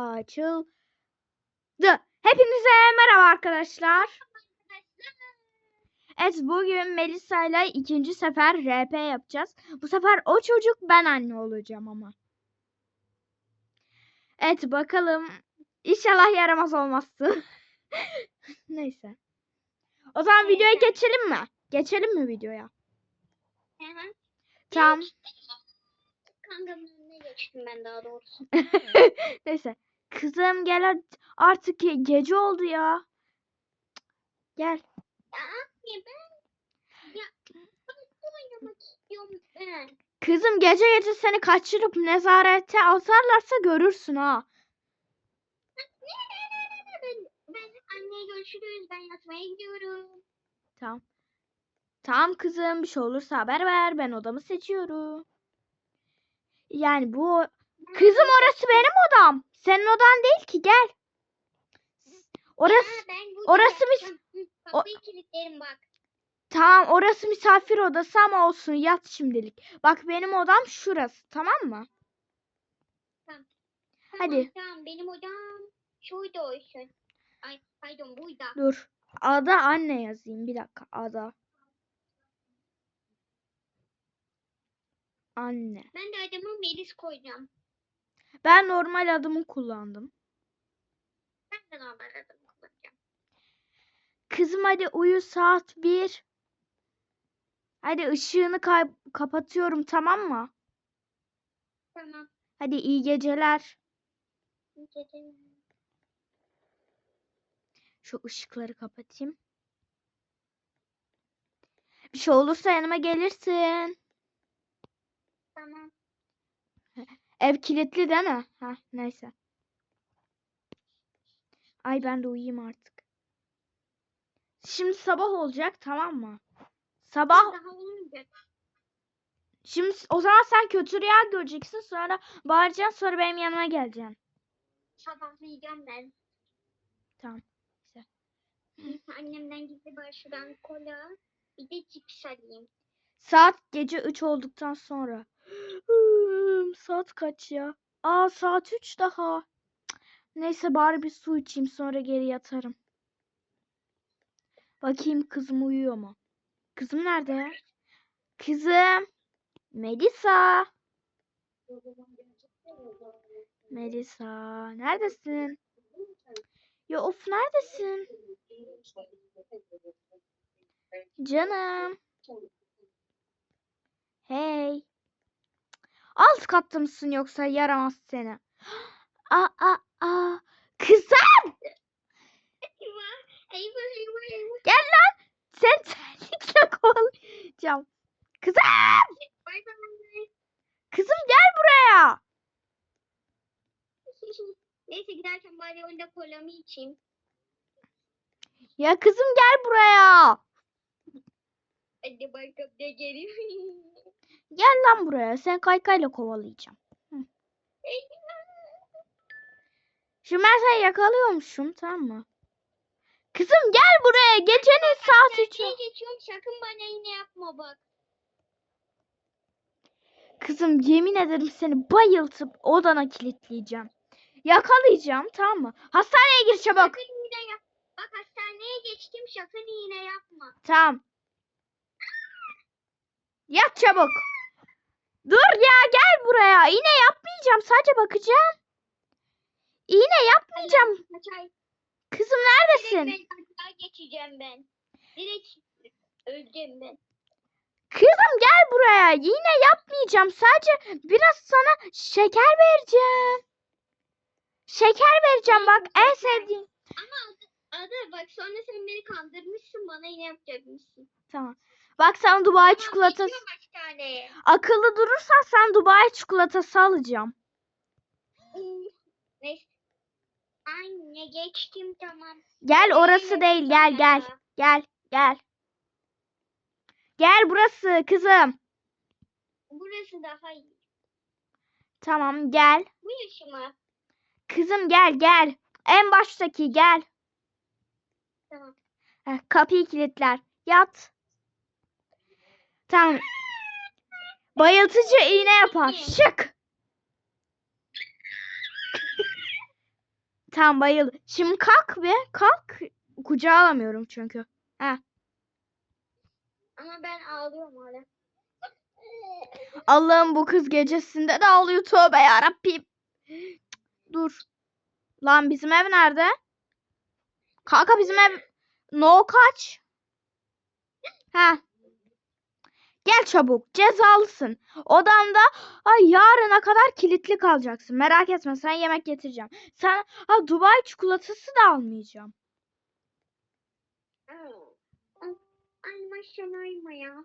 açıldı. Hepinize merhaba arkadaşlar. Evet bugün Melisa ile ikinci sefer RP yapacağız. Bu sefer o çocuk ben anne olacağım ama. Evet bakalım. İnşallah yaramaz olmazsın. Neyse. O zaman videoya geçelim mi? Geçelim mi videoya? Hemen. Tamam. Kankamın önüne geçtim ben daha doğrusu. Neyse. Kızım gel artık ge- gece oldu ya. Gel. Kızım gece gece seni kaçırıp nezarete atarlarsa görürsün ha. Ben anne görüşürüz ben yatmaya gidiyorum. Tamam. Tamam kızım bir şey olursa haber ver. Ben odamı seçiyorum. Yani bu kızım orası benim odam. Senin odan değil ki gel. Orası Ya burada orası mis- kilitlerim bak. tamam orası misafir odası ama olsun yat şimdilik. Bak benim odam şurası tamam mı? Tamam, Hadi. Tamam benim odam şuydu olsun. Ay pardon buydu. Dur. Ada anne yazayım bir dakika ada. Anne. Ben de adımı Melis koyacağım. Ben normal adımı kullandım. Ben de normal adımı kullanacağım. Kızım hadi uyu saat 1. Hadi ışığını kapatıyorum tamam mı? Tamam. Hadi iyi geceler. Gece. Şu ışıkları kapatayım. Bir şey olursa yanıma gelirsin. Tamam. Ev kilitli değil mi? Ha neyse. Ay ben de uyuyayım artık. Şimdi sabah olacak tamam mı? Sabah şimdi o zaman sen kötü rüya göreceksin sonra bağıracaksın sonra benim yanıma geleceksin. Sabahlayacağım ben. Tamam. Annemden gizli başlayan kola. Bir de cips alayım. Saat gece 3 olduktan sonra. Saat kaç ya? Aa saat 3 daha. Neyse bari bir su içeyim sonra geri yatarım. Bakayım kızım uyuyor mu? Kızım nerede? Kızım. Melisa. Melisa. Neredesin? Ya of neredesin? Canım. Hey. Alt katta mısın yoksa yaramaz seni? Aa, aa, aa. Kızım gel lan. Sen terlikle kovalayacağım. Kızım. Kızım gel buraya. Neyse giderken bari orada kolamı içeyim. Ya kızım gel buraya. Hadi bakalım ne geliyor. Gel lan buraya. Sen kaykayla kovalayacağım. Şimdi ben seni yakalıyormuşum tamam mı? Kızım gel buraya. Gecenin saat 3'ü. Nereye geçiyorum sakın bana yine yapma bak. Kızım yemin ederim seni bayıltıp odana kilitleyeceğim. Yakalayacağım tamam mı? Hastaneye gir çabuk. Sakın yine yap. Bak hastaneye geçtim sakın yine yapma. Tamam. Yat çabuk. Dur ya gel buraya. İğne yapmayacağım. Sadece bakacağım. İğne yapmayacağım. Kızım Direkt neredesin? ben aşağı geçeceğim ben. Direkt öleceğim ben. Kızım gel buraya. İğne yapmayacağım. Sadece biraz sana şeker vereceğim. Şeker vereceğim bak en sevdiğin. Ama adı bak sonra sen beni kandırmışsın bana yine yapacakmışsın. Tamam. Bak sana Dubai Tamam, çikolatası. Akıllı durursan sen Dubai çikolatası alacağım. Hmm. Anne geçtim tamam. Gel orası değil. Gel gel. Gel gel. Gel burası kızım. Burası daha iyi. Tamam gel. Bu yaşıma. Kızım gel gel. En baştaki gel. Tamam. Heh, kapıyı kilitler. Yat. Tamam. Bayıltıcı iğne yapar. Şık. Tamam bayıl. Şimdi kalk bir. Kalk. Kucağa alamıyorum çünkü. Heh. Ama ben ağlıyorum hala. Allah'ım bu kız gecesinde de ağlıyor tövbe yarabbim. Dur. Lan bizim ev nerede? Kanka bizim ev no kaç? Ha. Gel çabuk. Cezalısın. Odamda ay yarına kadar kilitli kalacaksın. Merak etme sen yemek getireceğim. Sen ha Dubai çikolatası da almayacağım. Alma şunu uyma ya.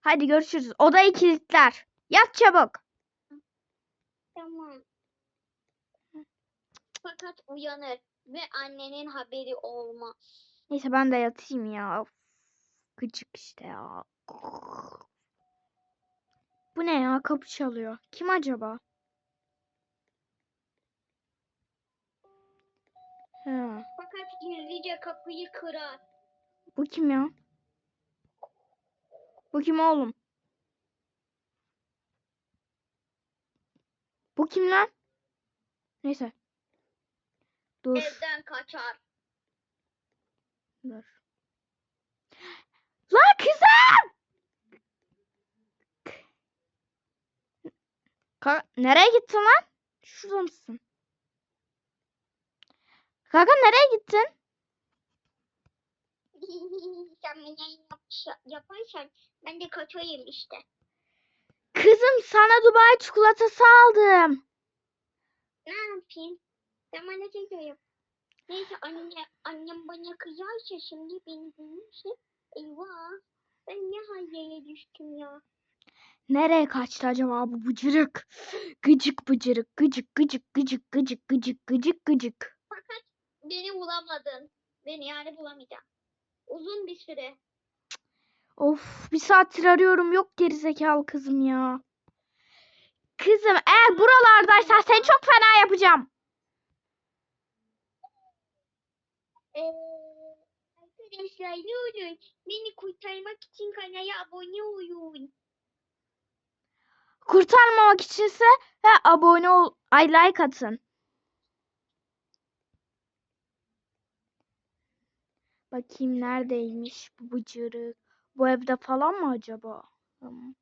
Hadi görüşürüz. Odayı kilitler. Yat çabuk. Tamam. Fakat uyanır ve annenin haberi olmaz. Neyse ben de yatayım ya. Of, Gıcık işte ya. Bu ne ya? Kapı çalıyor. Kim acaba? Ha, Fakat gizlice kapıyı kırar. bu kim ya? Bu kim oğlum? Bu kim lan? Neyse. Dur. Evden kaçar. Dur. Lan kızım! Ka- Nereye gittin lan? Şurada mısın? Kanka nereye gittin? Sen beni yapış- yaparsan ben de kaçayım işte. Kızım sana Dubai çikolatası aldım. Ne yapayım? Ben bana çekiyorum. Neyse anne, annem bana kızarsa şimdi beni görürse eyvah. Ben ne hallere düştüm ya. Nereye kaçtı acaba bu bıcırık? Gıcık bıcırık, gıcık gıcık gıcık gıcık gıcık gıcık gıcık. Fakat beni bulamadın. Beni yani bulamayacağım. Uzun bir süre. Of bir saattir arıyorum yok gerizekalı kızım ya. Kızım eğer buralardaysan seni çok fena yapacağım. Arkadaşlar ne olur beni kurtarmak için kanala abone olun. Kurtarmamak içinse he, abone ol, ay like atın. Bakayım neredeymiş bu bıcırık. Bu evde falan mı acaba? Hmm.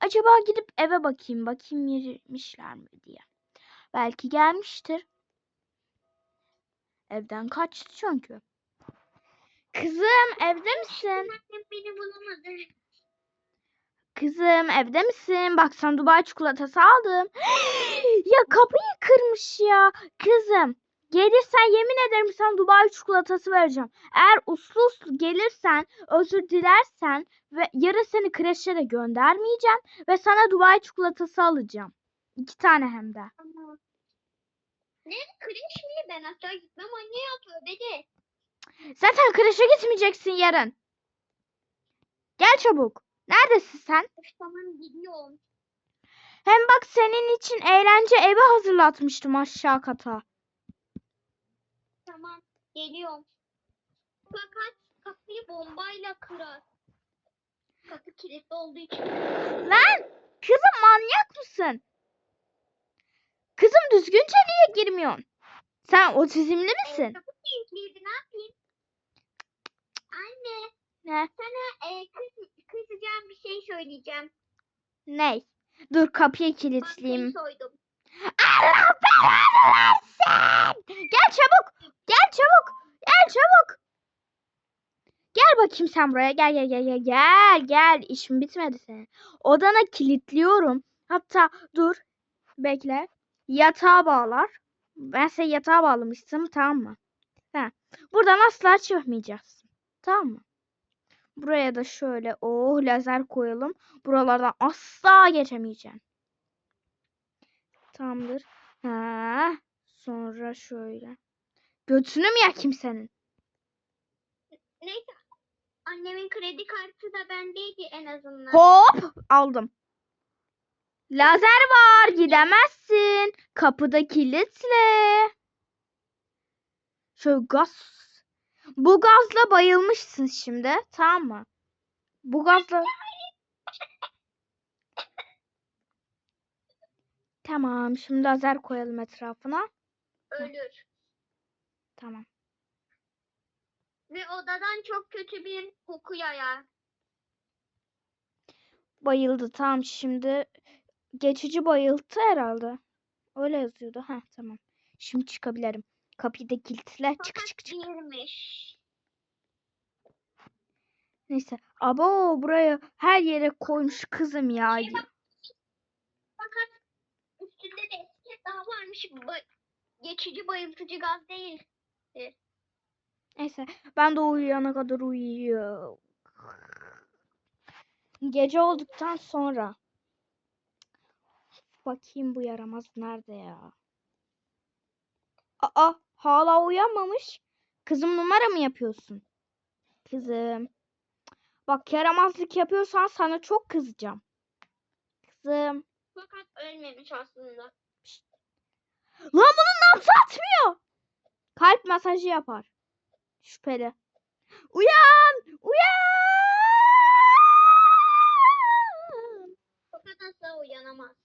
Acaba gidip eve bakayım. Bakayım yemişler mi diye. Belki gelmiştir. Evden kaçtı çünkü. Kızım evde misin? Annem beni bulamadı. Kızım evde misin? Bak sana Dubai çikolatası aldım. ya kapıyı kırmış ya. Kızım gelirsen yemin ederim sana Dubai çikolatası vereceğim. Eğer uslu uslu gelirsen özür dilersen ve yarın seni kreşe de göndermeyeceğim ve sana Dubai çikolatası alacağım. İki tane hem de. Ama ne kreş mi? Ben hatta gitmem anne ya tövbe de. Zaten kreşe gitmeyeceksin yarın. Gel çabuk. Neredesin sen? Tamam gidiyorum. Hem bak senin için eğlence evi hazırlatmıştım aşağı kata. Tamam geliyorum. Fakat kapıyı bombayla kırar. Kapı kilitli olduğu için. Lan kızım manyak mısın? Kızım düzgünce niye girmiyorsun? Sen otizmli misin? Kapı kilitliydi ne yapayım? Anne Ne? sana e, kız, kızacağım bir şey söyleyeceğim. Ney? Dur kapıyı Bankayı kilitleyeyim. soydum. Allah belanı versin! Gel çabuk! Gel çabuk! Gel çabuk! Gel bakayım sen buraya. Gel gel gel gel gel gel. İşim bitmedi senin. Odana kilitliyorum. Hatta dur. Bekle. Yatağa bağlar. Ben seni yatağa bağlamıştım tamam mı? Ha. Buradan asla çıkmayacaksın. Tamam mı? Buraya da şöyle oh lazer koyalım. Buralardan asla geçemeyeceksin. Tamamdır. Ha. Sonra şöyle. Götünü mü yakayım senin? Neyse. Annemin kredi kartı da bendeydi en azından. Hop aldım. Lazer var gidemezsin. Kapıda kilitli. Şöyle gaz. Bu gazla bayılmışsın şimdi. Tamam mı? Bu gazla. Tamam şimdi lazer koyalım etrafına. ölür. Tamam. Ve odadan çok kötü bir koku yayar. Bayıldı. Tamam şimdi geçici bayıltı herhalde. Öyle yazıyordu. Ha tamam. Şimdi çıkabilirim. Kapıyı da kilitle. Çık çık çık. girmiş. Neyse. Abo buraya her yere koymuş kızım ya. Şey bak- Fakat üstünde de etiket daha varmış. Ba- geçici bayıltıcı gaz değil. Neyse ben de uyuyana kadar uyuyor. Gece olduktan sonra. Bakayım bu yaramaz nerede ya? Aa hala uyanmamış. Kızım numara mı yapıyorsun? Kızım. Bak yaramazlık yapıyorsan sana çok kızacağım. Kızım. Fakat ölmemiş aslında. Lan bunun nabzı atmıyor. Kalp masajı yapar. Şüpheli. Uyan! Uyan! Fakat asla uyanamaz.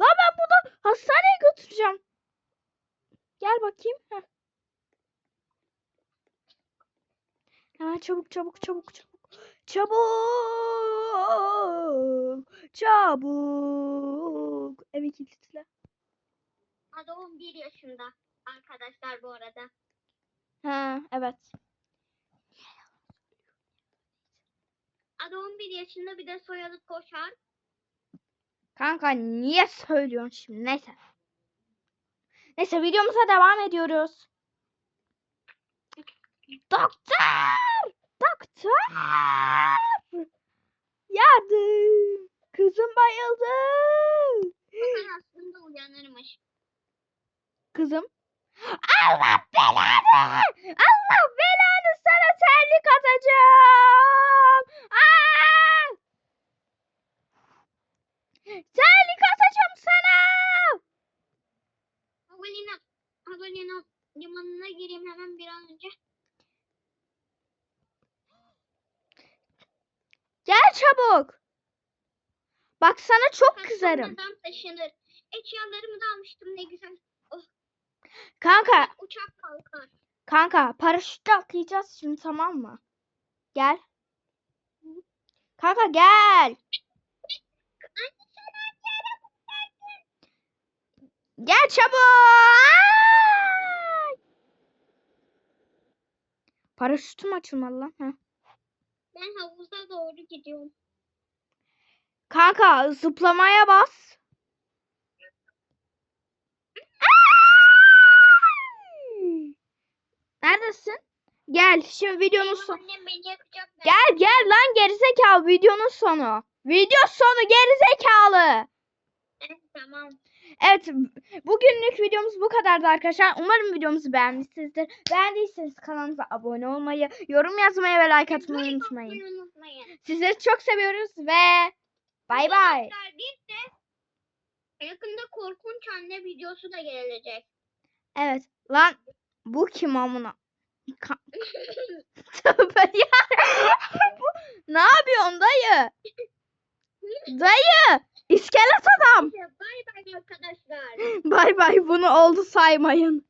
Lan ben bunu hastaneye götüreceğim. Gel bakayım. Heh. Hemen çabuk çabuk çabuk çabuk. Çabuk. Çabuk. Evi kilitle. Adı 11 yaşında. Arkadaşlar bu arada. Ha evet. Adı 11 yaşında bir de soyadı koşar. Kanka niye söylüyorsun şimdi? Neyse. Neyse videomuza devam ediyoruz. Doktor! Doktor! Yardım! Kızım bayıldı. Fakat aslında uyanırmış. Kızım. Allah belanı! Allah belanı sana terlik atacağım. Aa! Terlik atacağım sana. Havalina, havalina limanına gireyim hemen bir an önce. Gel çabuk. Bak sana kızarım. sonradan taşınır. Eşyalarımı da almıştım ne güzel. Kanka, Uçak kalkar. kanka paraşütle atlayacağız şimdi tamam mı? Gel. Kanka gel. Gel çabuk. Paraşütüm açılmadı lan. Heh. Ben havuza doğru gidiyorum. Kanka zıplamaya bas. Neredesin? Gel şimdi videonun sonu. Gel gel lan gerizekalı videonun sonu. Video sonu gerizekalı. Evet, tamam. Evet bugünlük videomuz bu kadardı arkadaşlar. Umarım videomuzu beğenmişsinizdir. Beğendiyseniz kanalımıza abone olmayı, yorum yazmayı ve like atmayı unutmayın. Sizleri çok seviyoruz ve bay bay. Bir de yakında korkunç anne videosu da gelecek. Evet lan bu kim amına? Tövbe ya. Bu- ne yapıyorsun dayı? Dayı iskelet adam. Bay bay arkadaşlar. Bay bay bunu oldu saymayın.